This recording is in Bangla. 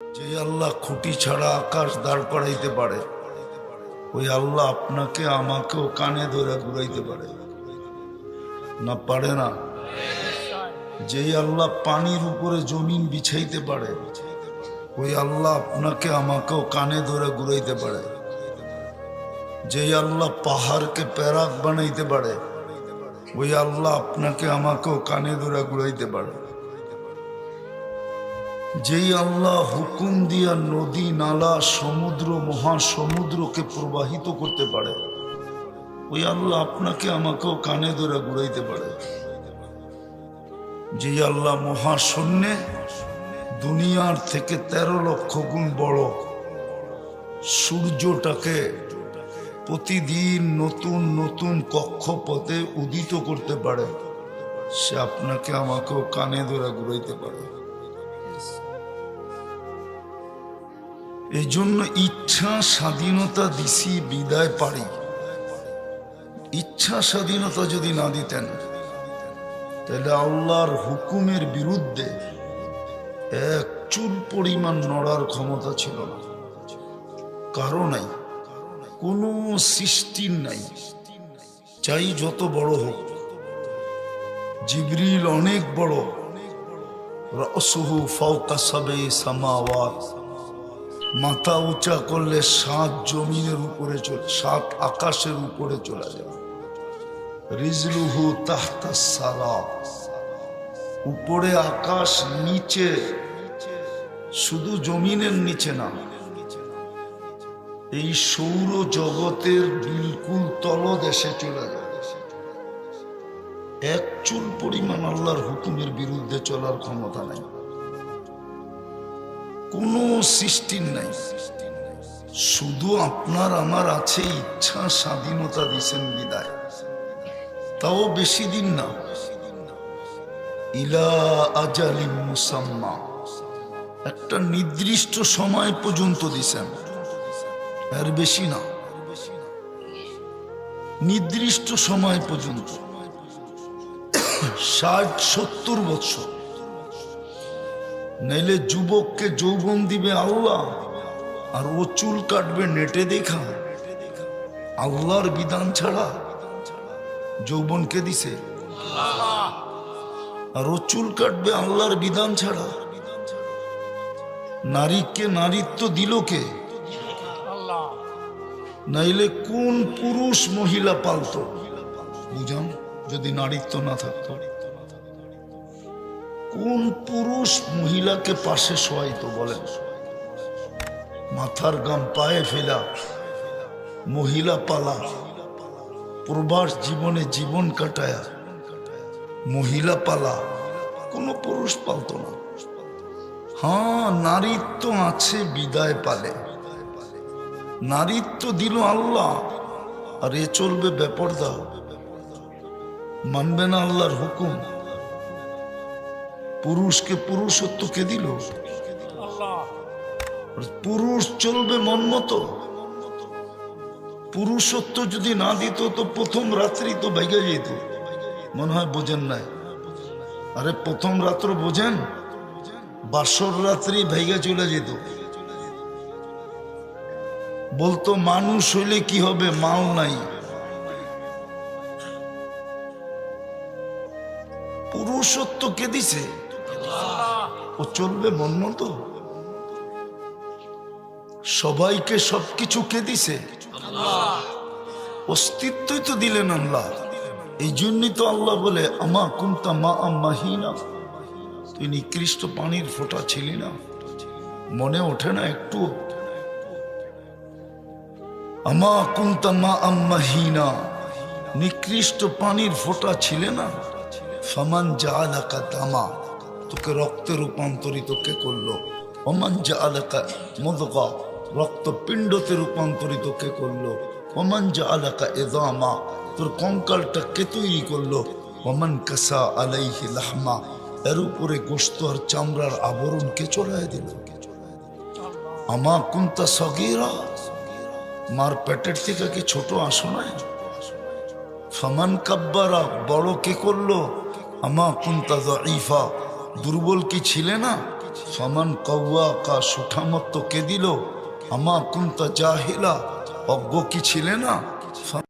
যে আল্লাহ খুঁটি ছাড়া আকাশ দাঁড় করাইতে পারে, ওই আল্লাহ আপনাকে আমাকেও কানে ধরে ঘুরাইতে পারে। না পারে না। যেই আল্লাহ পানির উপরে জমিন বিছাইতে পারে, ওই আল্লাহ আপনাকে আমাকেও কানে ধরে ঘুরাইতে পারে। যেই আল্লাহ পাহাড়কে প্যারাক বানাইতে পারে, ওই আল্লাহ আপনাকে আমাকেও কানে ধরে ঘুরাইতে পারে। যেই আল্লাহ হুকুম দিয়া নদী, নালা, সমুদ্র, মহাসমুদ্রকে প্রবাহিত করতে পারে, ওই আল্লাহ আপনাকে আমাকেও কানে ধরে ঘুরাইতে পারে। যে আল্লাহ মহাশূন্যে দুনিয়ার থেকে তেরো লক্ষ গুণ বড় সূর্যটাকে প্রতিদিন নতুন নতুন কক্ষপথে উদিত করতে পারে, সে আপনাকে আমাকেও কানে ধরে ঘুরাইতে পারে। এই জন্য ইচ্ছা স্বাধীনতা দিছি বিদায় পারি ইচ্ছা স্বাধীনতা যদি না দিতেন, তাহলে আল্লাহর হুকুমের বিরুদ্ধে এক চুল পরিমাণ নড়ার ক্ষমতা ছিল না। কারও নাই, কোনো সৃষ্টির নাই। চাই যত বড় হোক, জিবরিল অনেক বড়। রসহু সাবে সামাওয়াত। মাথা উঁচা করলে সাত জমিনের উপরে চলে, সাত আকাশের উপরে চলে যাবে। রিজলুহু তাহতা উপরে আকাশ, নিচে শুধু জমিনের নিচে না, এই সৌর জগতের বিলকুল তলদেশে চলে যাবে। এক চুল পরিমাণ আল্লাহর হুকুমের বিরুদ্ধে চলার ক্ষমতা নাই। কোনো সৃষ্টির নাই। শুধু আপনার আমার আছে ইচ্ছা, স্বাধীনতা দিছেন বিদায়। তাও বেশি দিন না। ইলা আজালিম মুসাম্মা। একটা নির্দিষ্ট সময় পর্যন্ত দিছেন। এর বেশি না। নির্দিষ্ট সময় পর্যন্ত। ষাট সত্তর বছর। নাইলে যুবককে যৌবন দিবে আল্লাহ আর ও চুল কাটবে নেটে দেখা। আল্লাহর বিধান ছাড়া যৌবনকে দিছে। আর ও চুল কাটবে আল্লাহর বিধান ছাড়া। নারীকে নারীত্ব দিল কে? নাইলে কোন পুরুষ মহিলা পালত? যদি নারীত্ব না থাকতো, কোন পুরুষ মহিলাকে পাশে শোয়াইতো বলেন? মাথার গাম পায়ে ফেলা, মহিলা পালা, প্রবাস জীবনে জীবন কাটায়া, মহিলা পালা, কোনো পুরুষ পালতো না। হ্যাঁ নারীত্ব আছে, বিদায় পালে। নারীত্ব দিল আল্লাহ, আর এ চলবে বেপরদা। মানবে না আল্লাহর হুকুম। পুরুষকে পুরুষত্ব কে দিল? পুরুষ চলবে মন মতো। পুরুষত্ব যদি না দিত, তো প্রথম রাত্রি তো বাইকে যেত। মনে হয় বোঝেন নাই। আরে প্রথম রাত্র বোঝেন? বাসর রাত্রি ভেগে চলে যেত। বলতো, মানুষ হইলে কি হবে? মাল নাই। পুরুষত্ব কে দিছে? ও চলবে মন মতো? সবাইকে সবকিছু কে দিছে? অস্তিত্বই তো দিলেন আল্লাহ। এই জন্যই তো আল্লাহ বলে, আমা কুন্তা মা আম্মাহিনা তুই নিকৃষ্ট পানির ফোঁটা ছিলি না। মনে ওঠে না একটু। আমা কুন্তা মা আম্মাহিনা নিকৃষ্ট পানির ফোঁটা ছিলে না? ফমান যা আলাকা দামা তোকে রক্তে রূপান্তরিত কে করল? অমান যা আলাকা মদকা রক্তপিণ্ডতে রূপান্তরিত কে করল? অমান যা আলাকা এদামা তোর কঙ্কালটা কে তৈরি করল? অমান কাসা আলাইহি লাহমা, এর উপরে গোস্ত আর চামড়ার আবরণ কে চড়ায় দিল? আমা কুন্তা সগিরা, মার পেটের থেকে কি ছোট আসো নাই? ফমান কাব্বারা, বড় কে করল? আমা কুন্তা ইফা দুর্বল কি ছিলে না? সমান কৌয়া কা সুঠামত কে দিল? আমা কুন্ত জাহিলা, অজ্ঞ কি ছিলে না?